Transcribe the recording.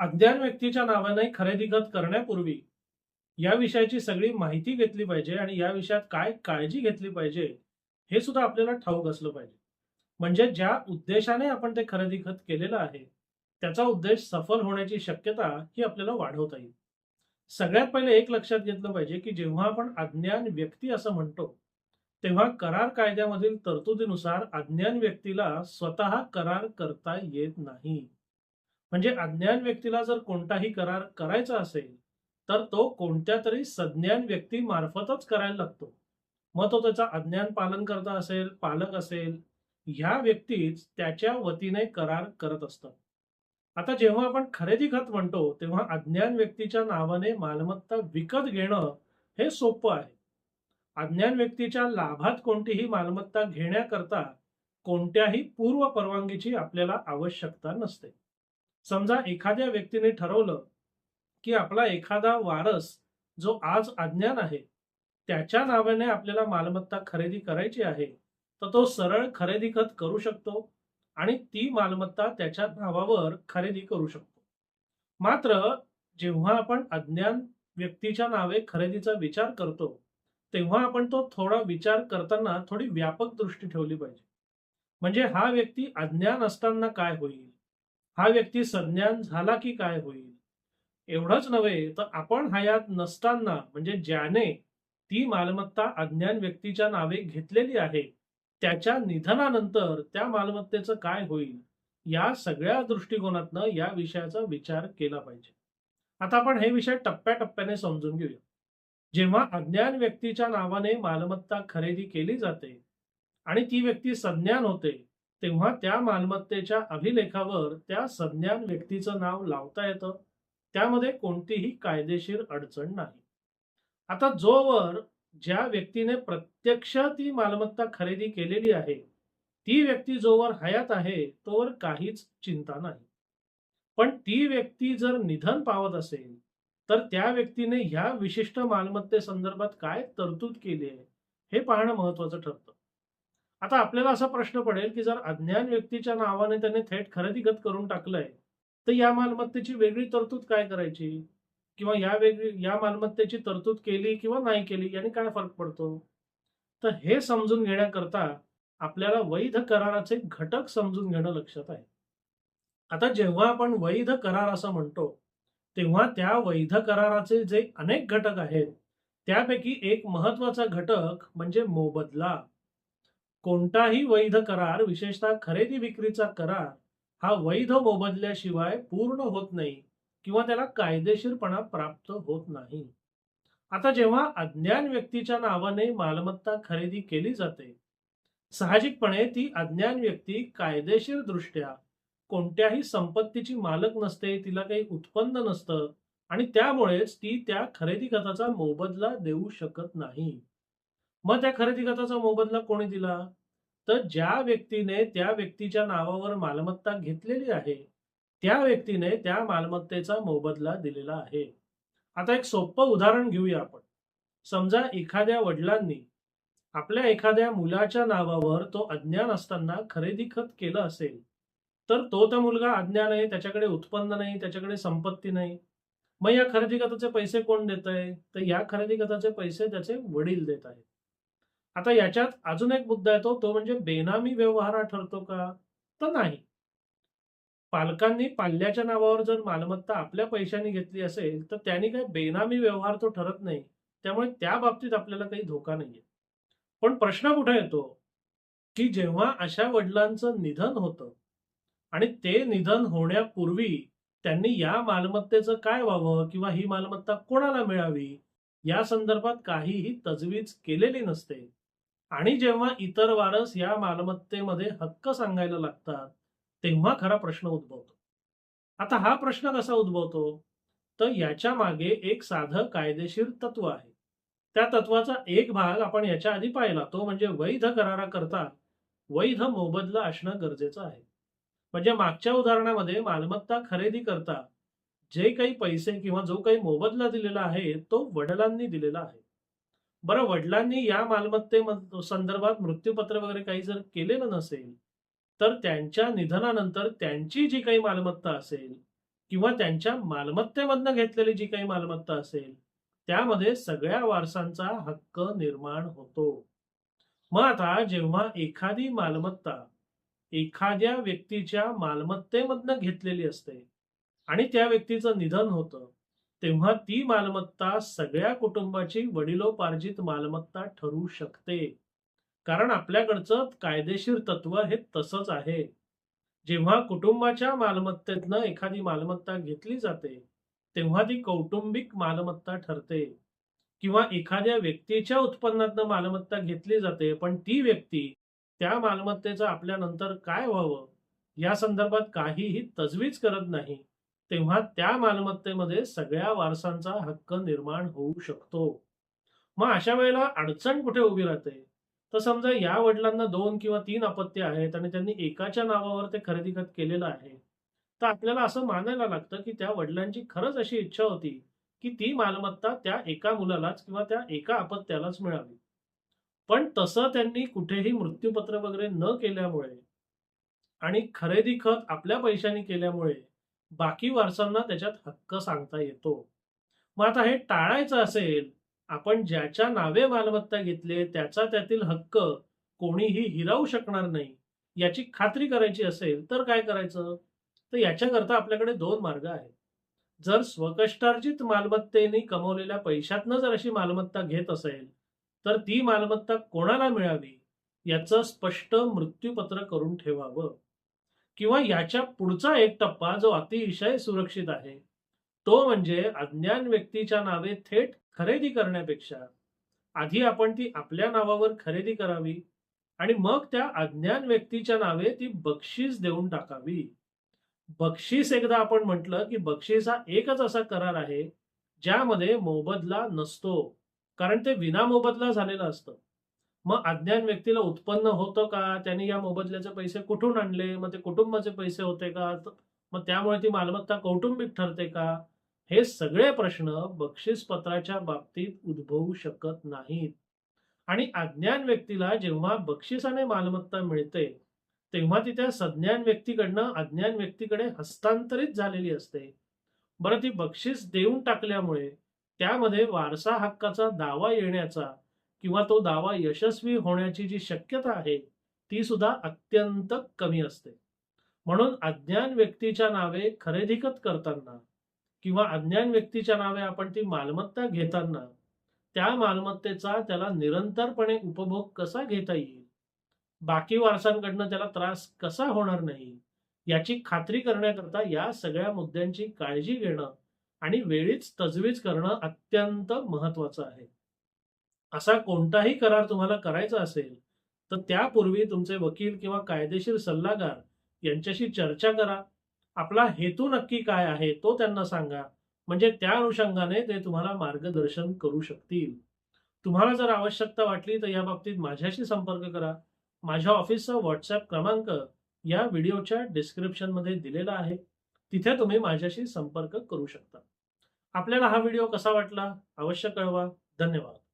अज्ञान व्यक्तीच्या नावाने खरेदी खत करण्यापूर्वी या विषयाची सगळी माहिती घेतली पाहिजे आणि या विषयात काय काळजी घेतली पाहिजे हे सुद्धा आपल्याला ठाऊक असलं पाहिजे. म्हणजे ज्या उद्देशाने आपण ते खरेदी खत केलेलं आहे त्याचा उद्देश सफल होण्याची शक्यता ही आपल्याला वाढवता येईल. सगळ्यात पहिले एक लक्षात घेतलं पाहिजे की जेव्हा आपण अज्ञान व्यक्ती असं म्हणतो तेव्हा करार कायद्यामधील तरतुदीनुसार अज्ञान व्यक्तीला स्वतः करार करता येत नाही. म्हणजे अज्ञान व्यक्तीला जर कोणताही करार करायचा असेल तर तो कोणत्या तरी सज्ञान व्यक्ती मार्फतच करायला लागतो. मग तो त्याचा अज्ञान पालन करता असेल पालक असेल ह्या व्यक्तीच त्याच्या वतीने करार करत असतात. आता जेव्हा आपण खरेदी खत म्हणतो तेव्हा अज्ञान व्यक्तीच्या नावाने मालमत्ता विकत घेणं हे सोपं आहे. अज्ञान व्यक्तीच्या लाभात कोणतीही मालमत्ता घेण्याकरता कोणत्याही पूर्व परवानगीची आपल्याला आवश्यकता नसते. समजा एखाद्या व्यक्तीने ठरवलं की आपला एखादा वारस जो आज अज्ञान आहे त्याच्या नावाने आपल्याला मालमत्ता खरेदी करायची आहे तर तो सरळ खरेदी खत करू शकतो आणि ती मालमत्ता त्याच्या नावावर खरेदी करू शकतो. मात्र जेव्हा आपण अज्ञान व्यक्तीच्या नावे खरेदीचा विचार करतो तेव्हा आपण तो थोडा विचार करताना थोडी व्यापक दृष्टी ठेवली पाहिजे. म्हणजे हा व्यक्ती अज्ञान असताना काय होईल? हा व्यक्ती संज्ञान झाला की काय होईल? एवढंच नव्हे तर आपण हयात नसताना म्हणजे ज्याने ती मालमत्ता अज्ञान व्यक्तीच्या नावे घेतलेली आहे त्याच्या निधनानंतर त्या मालमत्तेचं काय होईल? या सगळ्या दृष्टिकोनातनं या विषयाचा विचार केला पाहिजे. आता आपण हे विषय टप्प्याटप्प्याने समजून घेऊया. जेव्हा अज्ञान व्यक्तीच्या नावाने मालमत्ता खरेदी केली जाते आणि ती व्यक्ती संज्ञान होते तेव्हा त्या मालमत्तेच्या अभिलेखावर त्या संज्ञान व्यक्तीचं नाव लावता येतं. त्यामध्ये कोणतीही कायदेशीर अडचण नाही. आता जोवर ज्या व्यक्तीने प्रत्यक्ष ती मालमत्ता खरेदी केलेली आहे ती व्यक्ती जोवर हयात आहे तोवर काहीच चिंता नाही. पण ती व्यक्ती जर निधन पावत असेल तर त्या व्यक्तीने ह्या विशिष्ट मालमत्ते संदर्भात काय तरतूद केली आहे हे पाहणं महत्वाचं ठरतं. आता आपल्याला असा प्रश्न पडेल की जर अज्ञान व्यक्तीच्या नावाने त्याने थेट खरेदीगत करून टाकलंय तर या मालमत्तेची वेगळी तरतूद काय करायची? किंवा या वेगळी या मालमत्तेची तरतूद केली किंवा नाही केली याने काय फरक पडतो? तर हे समजून घेण्याकरता आपल्याला वैध कराराचे घटक समजून घेणं लक्षात आहे. आता जेव्हा आपण वैध करार असं म्हणतो तेव्हा त्या वैध कराराचे जे अनेक घटक आहेत त्यापैकी एक महत्त्वाचा घटक म्हणजे मोबदला. कोणताही वैध करार विशेषतः खरेदी विक्रीचा करार हा वैध मोबदल्याशिवाय पूर्ण होत नाही किंवा त्याला कायदेशीरपणा प्राप्त होत नाही. आता जेव्हा अज्ञान व्यक्तीच्या नावाने मालमत्ता खरेदी केली जाते साहजिकपणे ती अज्ञान व्यक्ती कायदेशीर दृष्ट्या कोणत्याही संपत्तीची मालक नसते तिला काही उत्पन्न नसतं आणि त्यामुळेच ती त्या खरेदी खताचा मोबदला देऊ शकत नाही. मग त्या खरेदी खताचा मोबदला कोणी दिला? तर ज्या व्यक्तीने त्या व्यक्तीच्या नावावर मालमत्ता घेतलेली आहे त्या व्यक्तीने त्या मालमत्तेचा मोबदला दिलेला आहे. आता एक सोपं उदाहरण घेऊया आपण. समजा एखाद्या वडिलांनी आपल्या एखाद्या मुलाच्या नावावर तो अज्ञान असताना खरेदी खत केलं असेल तर तो त्या मुलगा अज्ञान आहे त्याच्याकडे उत्पन्न नाही त्याच्याकडे संपत्ती नाही. मग या खरेदी खताचे पैसे कोण देत आहे तर या खरेदी खताचे पैसे त्याचे वडील देत आहेत. आता याच्यात अजून एक मुद्दा येतो तो म्हणजे बेनामी व्यवहार हा ठरतो का? तर नाही. पालकांनी पाल्याच्या नावावर जर मालमत्ता आपल्या पैशाने घेतली असेल तर त्यांनी काही बेनामी व्यवहार तो ठरत नाही. त्यामुळे त्या बाबतीत आपल्याला काही धोका नाहीये. पण प्रश्न कुठे येतो? की जेव्हा अशा वडिलांचं निधन होतं आणि ते निधन होण्यापूर्वी त्यांनी या मालमत्तेचं काय व्हावं किंवा ही मालमत्ता कोणाला मिळावी? या संदर्भात काहीही तजवीज केलेली नसते. आणि जेव्हा इतर वारस या मालमत्तेमध्ये हक्क सांगायला लागतात तेव्हा खरा प्रश्न उद्भवतो. आता हा प्रश्न कसा उद्भवतो? तर याच्या मागे एक साधं कायदेशीर तत्व आहे. त्या तत्वाचा एक भाग आपण याच्या आधी पाहिला तो म्हणजे वैध कराराकरता वैध मोबदला असणं गरजेचं आहे. म्हणजे मागच्या उदाहरणामध्ये मालमत्ता खरेदी करता जे काही पैसे किंवा जो काही मोबदला दिलेला आहे तो वडिलांनी दिलेला आहे. बरं वडिलांनी या मालमत्ते संदर्भात मृत्यूपत्र वगैरे काही जर केलेलं नसेल तर त्यांच्या निधनानंतर त्यांची जी काही मालमत्ता असेल किंवा त्यांच्या मालमत्तेमधनं घेतलेली जी काही मालमत्ता असेल त्यामध्ये सगळ्या वारसांचा हक्क निर्माण होतो. मग आता जेव्हा एखादी मालमत्ता एखाद्या व्यक्तीच्या मालमत्तेमधनं घेतलेली असते आणि त्या व्यक्तीचं निधन होतं तेव्हा ती मालमत्ता सगळ्या कुटुंबाची वडिलोपार्जित मालमत्ता ठरू शकते. कारण आपल्याकडचं कायदेशीर तत्व हे तसंच आहे. जेव्हा कुटुंबाच्या मालमत्तेतनं एखादी मालमत्ता घेतली जाते तेव्हा ती कौटुंबिक मालमत्ता ठरते. किंवा एखाद्या व्यक्तीच्या उत्पन्नातनं मालमत्ता घेतली जाते पण ती व्यक्ती त्या मालमत्तेचं आपल्यानंतर काय व्हावं या संदर्भात काहीही तजवीज करत नाही. तेव्हा त्या मालमत्तेमध्ये सगळ्या वारसांचा हक्क निर्माण होऊ शकतो. मग अशा वेळेला अडचण कुठे उभी राहते? तर समजा या वडिलांना दोन किंवा तीन अपत्य आहेत आणि त्यांनी एकाच्या नावावर ते खरेदी खत केलेलं आहे. तर आपल्याला असं मानायला लागतं की त्या वडिलांची खरंच अशी इच्छा होती की ती मालमत्ता त्या एका मुलालाच किंवा त्या एका अपत्यालाच मिळावी. पण तसं त्यांनी कुठेही मृत्यूपत्र वगैरे न केल्यामुळे आणि खरेदी खत आपल्या पैशाने केल्यामुळे बाकी वारसांना त्याच्यात हक्क सांगता येतो. मग आता हे टाळायचं असेल आपण ज्याच्या नावे मालमत्ता घेतली त्याचा त्यातील हक्क कोणीही हिरावू शकणार नाही याची खात्री करायची असेल तर काय करायचं? तर याच्याकरता आपल्याकडे दोन मार्ग आहेत. जर स्वकष्टार्जित मालमत्तेने कमवलेल्या पैशातनं जर अशी मालमत्ता घेत असेल तर ती मालमत्ता कोणाला मिळावी? याचं स्पष्ट मृत्यूपत्र करून ठेवावं. किंवा याच्या पुढचा एक टप्पा जो अतिशय सुरक्षित आहे. तो म्हणजे अज्ञान व्यक्तीच्या नावे थेट खरेदी करण्यापेक्षा. आधी आपण ती आपल्या नावावर खरेदी करावी आणि मग त्या अज्ञान व्यक्तीच्या नावे ती बक्षीस देऊन टाकावी. बक्षीस एकदा आपण म्हटलं की बक्षीस हा एकच असा करार आहे ज्यामध्ये मोबदला नसतो. कारण ते विना मोबदला झालेलं असतं. मग अज्ञान व्यक्तीला उत्पन्न होतं का? त्याने या मोबदल्याचे पैसे कुठून आणले? मग ते कुटुंबाचे पैसे होते का? मग त्यामुळे ती मालमत्ता कौटुंबिक ठरते का? हे सगळे प्रश्न बक्षीसपत्राच्या बाबतीत उद्भवू शकत नाहीत. आणि अज्ञान व्यक्तीला जेव्हा बक्षिसाने मालमत्ता मिळते तेव्हा ती त्या सज्ञान व्यक्तीकडनं अज्ञान व्यक्तीकडे हस्तांतरित झालेली असते. बरं ती बक्षीस देऊन टाकल्यामुळे त्यामध्ये वारसा हक्काचा दावा येण्याचा किंवा तो दावा यशस्वी होण्याची जी शक्यता आहे ती सुद्धा अत्यंत कमी असते. म्हणून अज्ञान व्यक्तीच्या नावे खरेदीकत करताना किंवा अज्ञान व्यक्तीच्या नावे आपण ती मालमत्ता घेताना त्या मालमत्तेचा त्याला निरंतरपणे उपभोग कसा घेता येईल? बाकी वारसांकडनं त्याला त्रास कसा होणार नाही? याची खात्री करण्याकरता या सगळ्या मुद्द्यांची काळजी घेणं आणि वेळीच तजवीज करणं अत्यंत महत्वाचं आहे. असा कोणताही करार तुम्हाला करायचा असेल तर त्यापूर्वी तुमचे वकील किंवा कायदेशीर सल्लागार यांच्याशी चर्चा करा. आपला हेतू नक्की काय आहे तो त्यांना सांगा. म्हणजे त्या अनुषंगाने ते तुम्हाला मार्गदर्शन करू शकतील. तुम्हाला जर आवश्यकता वाटली तर या बाबतीत माझ्याशी संपर्क करा. माझ्या ऑफिसचा व्हॉट्सॲप क्रमांक या व्हिडिओच्या डिस्क्रिप्शनमध्ये दिलेला आहे. तिथे तुम्ही माझ्याशी संपर्क करू शकता. आपल्याला हा व्हिडिओ कसा वाटला? अवश्य कळवा. धन्यवाद.